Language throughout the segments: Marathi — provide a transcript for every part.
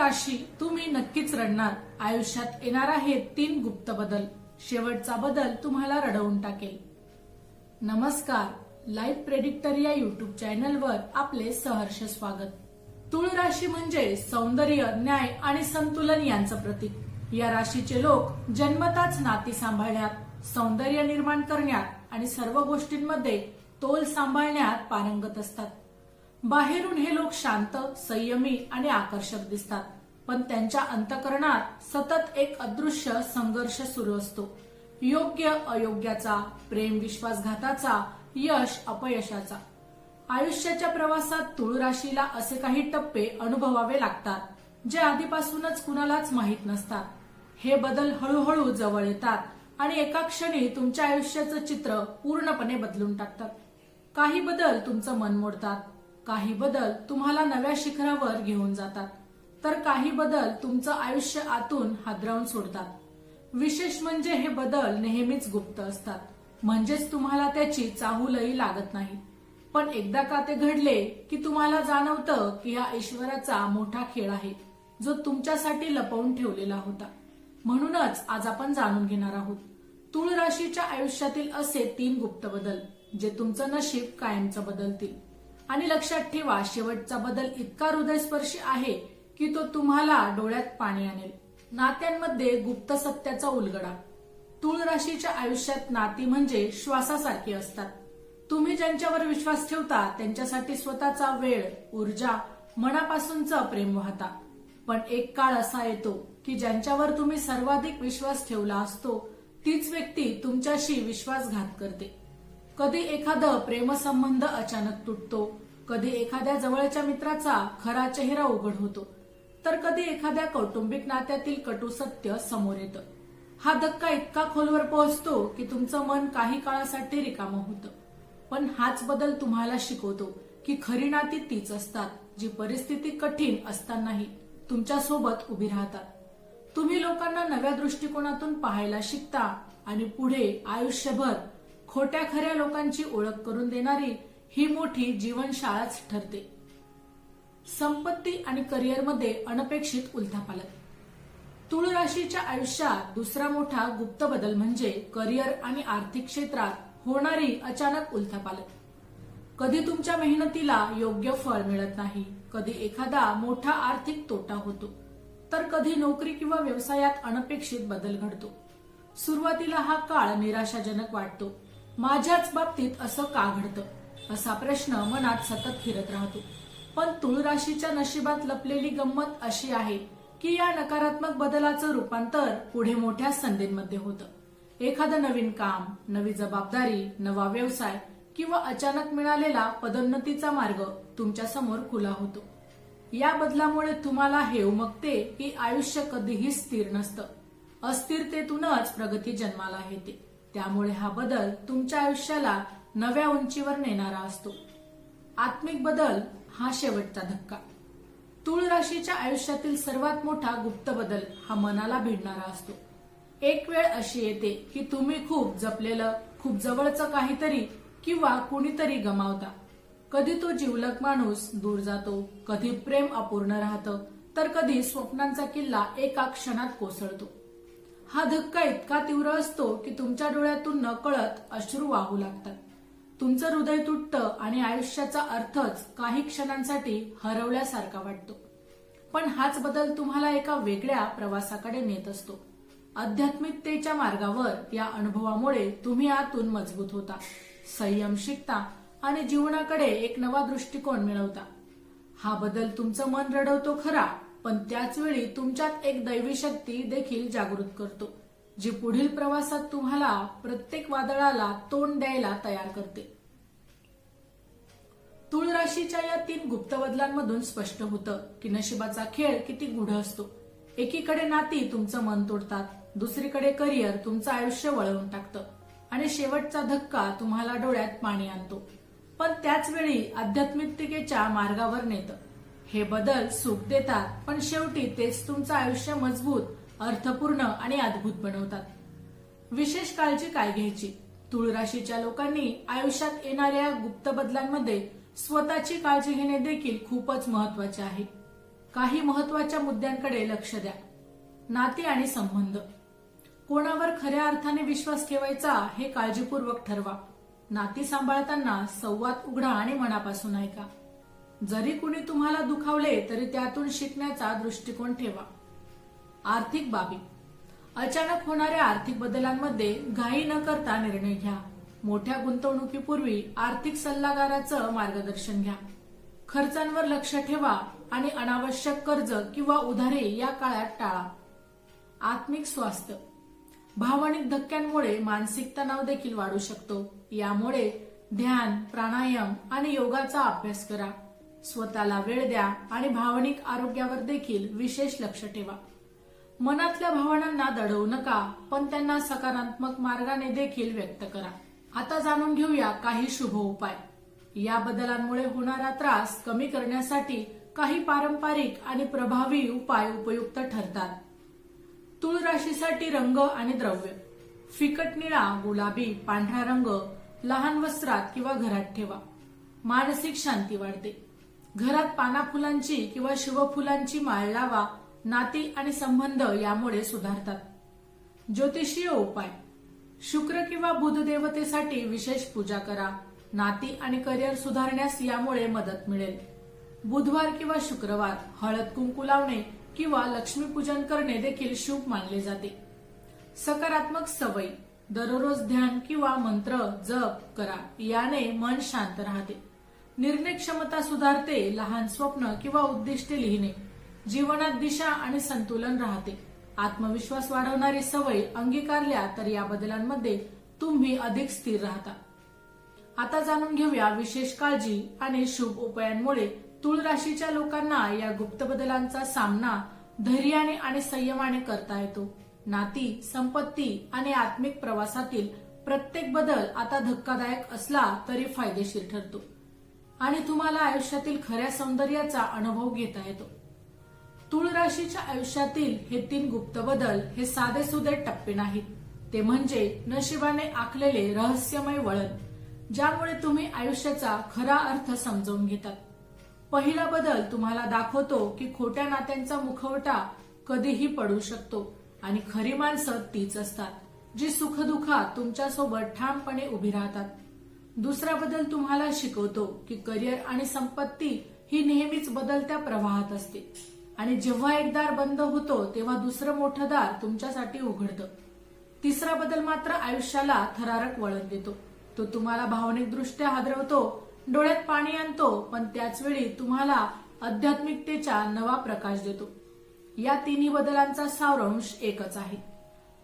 राशी तुम्ही नक्कीच रडणार. आयुष्यात येणार आहेत तीन गुप्त बदल. शेवटचा बदल तुम्हाला रडवून टाकेल. नमस्कार. लाईफ प्रेडिक्टर या युट्यूब चॅनलवर आपले सहर्ष स्वागत. तुळ राशी म्हणजे सौंदर्य न्याय आणि संतुलन यांचं प्रतीक. या राशीचे लोक जन्मताच नाती सांभाळण्यात सौंदर्य निर्माण करण्यात आणि सर्व गोष्टींमध्ये तोल सांभाळण्यात पारंगत असतात. बाहेरून हे लोक शांत संयमी आणि आकर्षक दिसतात. पण त्यांच्या अंतकरणात सतत एक अदृश्य संघर्ष सुरू असतो. योग्य अयोग्याचा प्रेम विश्वासघाताचा यश अपयशाचा. आयुष्याच्या प्रवासात तुळ राशीला असे काही टप्पे अनुभवावे लागतात जे आधीपासूनच कुणालाच माहीत नसतात. हे बदल हळूहळू जवळ येतात आणि एका क्षणी तुमच्या आयुष्याचं चित्र पूर्णपणे बदलून टाकतात. काही बदल तुमचं मन मोडतात. काही बदल तुम्हाला नव्या शिखरावर घेऊन जातात. तर काही बदल तुमचं आयुष्य आतून हादरवून सोडतात. विशेष म्हणजे हे बदल नेहमीच गुप्त असतात. म्हणजेच तुम्हाला त्याची चाहूलही लागत नाही. पण एकदा का ते घडले की तुम्हाला जाणवतं की हा ईश्वराचा मोठा खेळ आहे जो तुमच्यासाठी लपवून ठेवलेला होता. म्हणूनच आज आपण जाणून घेणार आहोत. तुळ राशीच्या आयुष्यातील असे तीन गुप्त बदल जे तुमचं नशीब कायमचं बदलतील. आणि लक्षात ठेवा शेवटचा बदल इतका हृदयस्पर्शी आहे की तो तुम्हाला डोळ्यात पाणी आणेल. नात्यांमध्ये गुप्त सत्याचा उलगडा. तुळ राशीच्या आयुष्यात नाती म्हणजे श्वासासारखी असतात. तुम्ही ज्यांच्यावर विश्वास ठेवता त्यांच्यासाठी स्वतःचा वेळ ऊर्जा मनापासूनचं प्रेम वाहता. पण एक काळ असा येतो की ज्यांच्यावर तुम्ही सर्वाधिक विश्वास ठेवला असतो तीच व्यक्ती तुमच्याशी विश्वासघात करते. कधी एखादं प्रेमसंबंध अचानक तुटतो कधी एखाद्या जवळच्या मित्राचा खरा चेहरा उघड होतो तर कधी एखाद्या कौटुंबिक नात्यातील कटू सत्य समोर येतं. हा धक्का इतका खोलवर पोहोचतो की तुमचं मन काही काळासाठी रिकामं होतं. पण हाच बदल तुम्हाला शिकवतो की खरी नाती तीच असतात जी परिस्थिती कठीण असतानाही तुमच्यासोबत उभी राहतात. तुम्ही लोकांना नव्या दृष्टिकोनातून पाहायला शिकता आणि पुढे आयुष्यभर खोट्या खऱ्या लोकांची ओळख करून देणारी ही मोठी जीवनशाळाच ठरते. संपत्ती आणि करिअरमध्ये अनपेक्षित उलथापालथ तुळ राशीच्या आयुष्यात दुसरा मोठा गुप्त बदल म्हणजे करिअर आणि आर्थिक क्षेत्रात होणारी अचानक उलथापालथ कधी तुमच्या मेहनतीला योग्य फळ मिळत नाही कधी एखादा मोठा आर्थिक तोटा होतो तर कधी नोकरी किंवा व्यवसायात अनपेक्षित बदल घडतो. सुरुवातीला हा काळ निराशाजनक वाटतो माझ्याच बाबतीत असं का घडतं? असा प्रश्न मनात सतत फिरत राहतो. पण तुळ राशीच्या नशिबात लपलेली गंमत अशी आहे की या नकारात्मक बदलाचं रूपांतर पुढे मोठ्या संधींमध्ये होतं. एखादं नवीन काम नवी जबाबदारी नवा व्यवसाय किंवा अचानक मिळालेला पदोन्नतीचा मार्ग तुमच्यासमोर खुला होतो. या बदलामुळे तुम्हाला हे उमगते की आयुष्य कधीही स्थिर नसतं. अस्थिरतेतूनच प्रगती जन्माला येते. त्यामुळे हा बदल तुमच्या आयुष्याला नव्या उंचीवर नेणारा असतो. आत्मिक बदल हा शेवटचा धक्का. तुळ राशीच्या आयुष्यातील सर्वात मोठा गुप्त बदल हा मनाला भिडणारा असतो. एक वेळ अशी येते की तुम्ही खूप जपलेलं खूप जवळचं काहीतरी किंवा कुणीतरी गमावता. कधी तो जिवलक माणूस दूर जातो कधी प्रेम अपूर्ण राहतं तर कधी स्वप्नांचा किल्ला एका क्षणात कोसळतो. हा धक्का इतका तीव्र असतो की तुमच्या डोळ्यातून नकळत अश्रू वाहू लागतात. तुमचं हृदय तुटतं आणि आयुष्याचा अर्थच काही क्षणांसाठी हरवल्यासारखा वाटतो. पण हाच बदल तुम्हाला एका वेगळ्या प्रवासाकडे नेत असतो. आध्यात्मिकतेच्या मार्गावर या अनुभवामुळे तुम्ही आतून मजबूत होता. संयम शिकता आणि जीवनाकडे एक नवा दृष्टिकोन मिळवता. हा बदल तुमचं मन रडवतो खरा पण त्याच वेळी तुमच्यात एक दैवी शक्ती देखील जागृत करतो जी पुढील प्रवासात तुम्हाला प्रत्येक वादळाला तोंड द्यायला तयार करते. तुळ राशीच्या या तीन गुप्त बदलांमधून स्पष्ट होतं की नशिबाचा खेळ किती गुढ असतो. एकीकडे नाती तुमचं मन तोडतात दुसरीकडे करिअर तुमचं आयुष्य वळवून टाकतं आणि शेवटचा धक्का तुम्हाला डोळ्यात पाणी आणतो. पण त्याच वेळी आध्यात्मिकतेच्या मार्गावर नेतं. हे बदल सुख देतात पण शेवटी तेच तुमचं आयुष्य मजबूत अर्थपूर्ण आणि अद्भुत बनवतात. विशेष काळजी काय घ्यायची? तुळ राशीच्या लोकांनी आयुष्यात येणाऱ्या गुप्त बदलांमध्ये स्वतःची काळजी घेणे देखील खूपच महत्त्वाचे आहे. काही महत्त्वाच्या मुद्द्यांकडे लक्ष द्या. नाती आणि संबंध. कोणावर खऱ्या अर्थाने विश्वास ठेवायचा हे काळजीपूर्वक ठरवा. नाती सांभाळताना संवाद उघडा आणि मनापासून ऐका. जरी कुणी तुम्हाला दुखावले तरी त्यातून शिकण्याचा दृष्टिकोन ठेवा. आर्थिक बाबी. अचानक होणाऱ्या आर्थिक बदलांमध्ये घाई न करता निर्णय घ्या. मोठ्या गुंतवणुकीपूर्वी आर्थिक सल्लागाराचं मार्गदर्शन घ्या. खर्चांवर लक्ष ठेवा आणि अनावश्यक कर्ज किंवा उधारे या काळात टाळा. आत्मिक स्वास्थ्य. भावनिक धक्क्यांमुळे मानसिक तणाव देखील वाढू शकतो. यामुळे ध्यान प्राणायाम आणि योगाचा अभ्यास करा. स्वतःला वेळ द्या आणि भावनिक आरोग्यावर देखील विशेष लक्ष ठेवा. मनातल्या भावनांना दडवू नका पण त्यांना सकारात्मक मार्गाने देखील व्यक्त करा. आता जाणून घेऊया काही शुभ उपाय. या बदलांमुळे होणारा त्रास कमी करण्यासाठी काही पारंपरिक आणि प्रभावी उपाय उपयुक्त ठरतात. तुळ राशीसाठी रंग आणि द्रव्य. फिकट निळा गुलाबी पांढरा रंग लहान वस्त्रात किंवा घरात ठेवा. मानसिक शांती वाढते. घरात पाना फुलांची किंवा शिवफुलांची माळ लावा नाती आणि संबंध यामुळे सुधारतात. ज्योतिषीय उपाय. शुक्र किंवा बुध देवतेसाठी विशेष पूजा करा. नाती आणि करिअर सुधारण्यास यामुळे मदत मिळेल. बुधवार किंवा शुक्रवार हळद कुंकू लावणे किंवा लक्ष्मीपूजन करणे देखील शुभ मानले जाते. सकारात्मक सवयी. दररोज ध्यान किंवा मंत्र जप करा. याने मन शांत राहते. निर्णय क्षमता सुधारते लहान स्वप्न किंवा उद्दिष्टे लिहिणे. जीवनात दिशा आणि संतुलन राहते. आत्मविश्वास वाढवणारी सवय अंगीकारल्या तर या बदलांमध्ये तुम्ही अधिक स्थिर राहता. आता जाणून घेऊया विशेष काळजी आणि शुभ उपायांमुळे तुळ राशीच्या लोकांना या गुप्त बदलांचा सामना धैर्याने आणि संयमाने करता येतो. नाती संपत्ती आणि आत्मिक प्रवासातील प्रत्येक बदल आता धक्कादायक असला तरी फायदेशीर ठरतो. आणि तुम्हाला आयुष्यातील खऱ्या सौंदर्याचा अनुभव घेता येतो. तुळ राशीच्या आयुष्यातील हे तीन गुप्त बदल हे साधे सुधे टप्पे नाहीत. ते म्हणजे नशिबाने आखलेले रहस्यमय वळण ज्यामुळे तुम्ही आयुष्याचा खरा अर्थ समजून घेतात. पहिला बदल तुम्हाला दाखवतो की खोट्या नात्यांचा मुखवटा कधीही पडू शकतो आणि खरी माणसं तीच असतात जी सुखदुखात तुमच्यासोबत ठामपणे उभी राहतात. दुसरा बदल तुम्हाला शिकवतो की करिअर आणि संपत्ती ही नेहमीच बदलत्या प्रवाहात असते. आणि जेव्हा एक दार बंद होतो तेव्हा दुसरं मोठं दार तुमच्यासाठी उघडतं. तिसरा बदल मात्र आयुष्याला थरारक वळण देतो. तो तुम्हाला भावनिकदृष्ट्या हादरवतो डोळ्यात पाणी आणतो पण त्याच वेळी तुम्हाला आध्यात्मिकतेचा नवा प्रकाश देतो. या तिन्ही बदलांचा सारांश एकच आहे.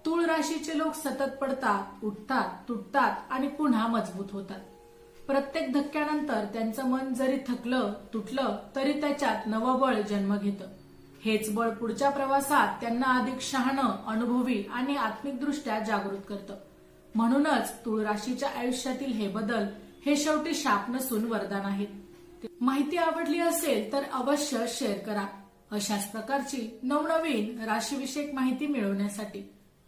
तूळ राशीचे लोक सतत पडतात उठतात तुटतात आणि पुन्हा मजबूत होतात. प्रत्येक धक्क्यानंतर त्यांचं मन जरी थकलं तुटलं तरी त्याच्यात नवं बळ जन्म घेतं. हेच बळ पुढच्या प्रवासात त्यांना अधिक शहाणं अनुभवी आणि आत्मिकदृष्ट्या जागृत करतं. म्हणूनच तुळ राशीच्या आयुष्यातील हे बदल हे शेवटी शाप नसून वरदान आहेत. माहिती आवडली असेल तर अवश्य शेअर करा. अशाच प्रकारची नवनवीन राशीविषयक माहिती मिळवण्यासाठी